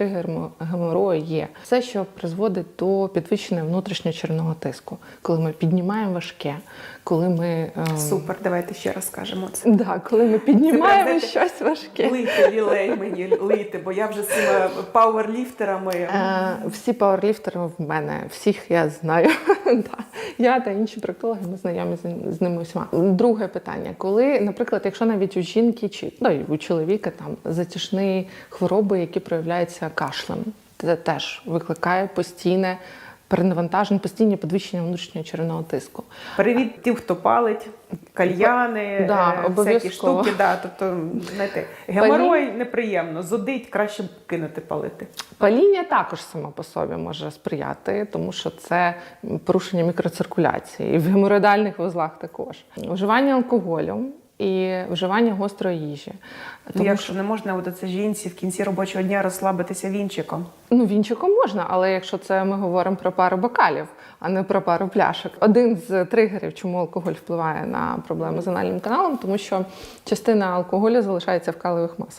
тригер геморої є. Все, що призводить до підвищення внутрішньочерного тиску, коли ми піднімаємо важке, коли ми ем, Супер, давайте ще раз скажемо це. Да, коли ми піднімаємо щось важке. Лийте лілей мені лийте, бо я вже з цими пауерліфтерами. Е, всі пауерліфтери в мене, всіх я знаю. Да. Я та інші проктологи, ми знайомі з, з ними усіма. Друге питання: коли, наприклад, якщо навіть у жінки чи і у чоловіка там затяжні хвороби, які проявляються кашлем, це теж викликає постійне перенавантаження, постійне підвищення внутрішнього червоного тиску. Привіт тим, хто палить, кальяни, Да, е, всякі штуки. Да, тобто, знаєте, геморой неприємно, зудить, краще кинути палити. Паління також само по собі може сприяти, тому що це порушення мікроциркуляції, і в геморроїдальних вузлах також. Вживання алкоголю і вживання гострої їжі. Тому якщо не можна от це жінці в кінці робочого дня розслабитися вінчиком. Ну, вінчиком можна, але якщо це ми говоримо про пару бокалів, а не про пару пляшок. Один з тригерів, чому алкоголь впливає на проблеми з анальним каналом, тому що частина алкоголю залишається в калових масах.